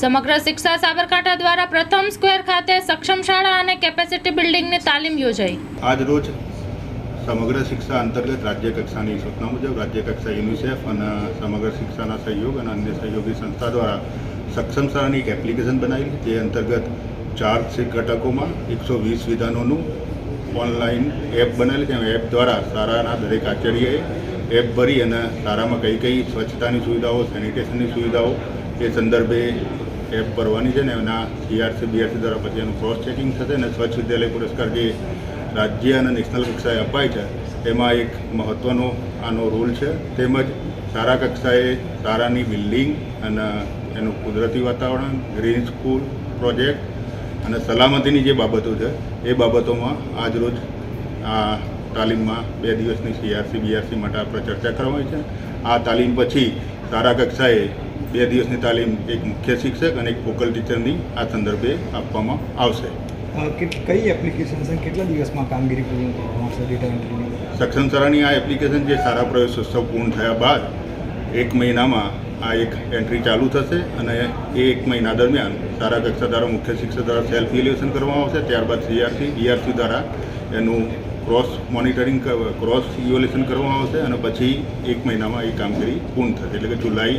સમગ્ર શિક્ષા સાબરકાંઠા દ્વારા પ્રથમ સ્ક્વેર ખાતે સક્ષમ શાળા અને કેપેસિટી બિલ્ડિંગની તાલીમ યોજાઈ. આજ રોજ સમગ્ર શિક્ષા અંતર્ગત રાજ્ય કક્ષાની સૂચના મુજબ રાજ્ય કક્ષા યુનિસેફ અને સમગ્ર શિક્ષાના સહયોગ અને અન્ય સહયોગી સંસ્થા દ્વારા સક્ષમ શાળાની એક એપ્લિકેશન બનાવી જે અંતર્ગત ચાર ઘટકોમાં એકસો વીસ વિધાનોનું ઓનલાઈન એપ બનાવેલી છે. એપ દ્વારા શાળાના દરેક આચાર્યએ એપ ભરી અને શાળામાં કઈ કઈ સ્વચ્છતાની સુવિધાઓ, સેનિટેશનની સુવિધાઓ એ સંદર્ભે એપ ભરવાની છે ને, એના સીઆરસી બીઆરસી દ્વારા પછી એનું ક્રોસ ચેકિંગ થશે અને સ્વચ્છ વિદ્યાલય પુરસ્કાર જે રાજ્ય અને નેશનલ કક્ષાએ અપાય છે, તેમાં એક મહત્ત્વનો આનો રોલ છે. તેમજ સારા કક્ષાએ સારાની બિલ્ડિંગ અને એનું કુદરતી વાતાવરણ ગ્રીન સ્કૂલ પ્રોજેક્ટ અને સલામતીની જે બાબતો છે, એ બાબતોમાં આજરોજ આ તાલીમમાં બે દિવસની સીઆરસી બીઆરસી માટે આપણે ચર્ચા કરવાની છે. આ તાલીમ પછી સારા કક્ષાએ બે દિવસની તાલીમ એક મુખ્ય શિક્ષક અને એક ફોકલ ટીચરની આ સંદર્ભે આપવામાં આવશે. કઈ એપ્લિકેશન છે કેટલા દિવસમાં કામગીરી પૂર્ણ કરવામાં આવશે ડેટા એન્ટ્રીની સક્ષમ શાળાની આ એપ્લિકેશન જે સારા પ્રવેશોત્સવ પૂર્ણ થયા બાદ એક મહિનામાં આ એક એન્ટ્રી ચાલુ થશે અને એ એક મહિના દરમિયાન સારા કક્ષા દ્વારા મુખ્ય શિક્ષક દ્વારા સેલ્ફ ઇવેલ્યુએશન કરવામાં આવશે. ત્યારબાદ સીઆરસી ડીઆરસી દ્વારા એનું ક્રોસ મોનિટરિંગ ક્રોસ ઇવેલ્યુએશન કરવામાં આવશે અને પછી એક મહિનામાં એ કામગીરી પૂર્ણ થશે. એટલે કે જુલાઈ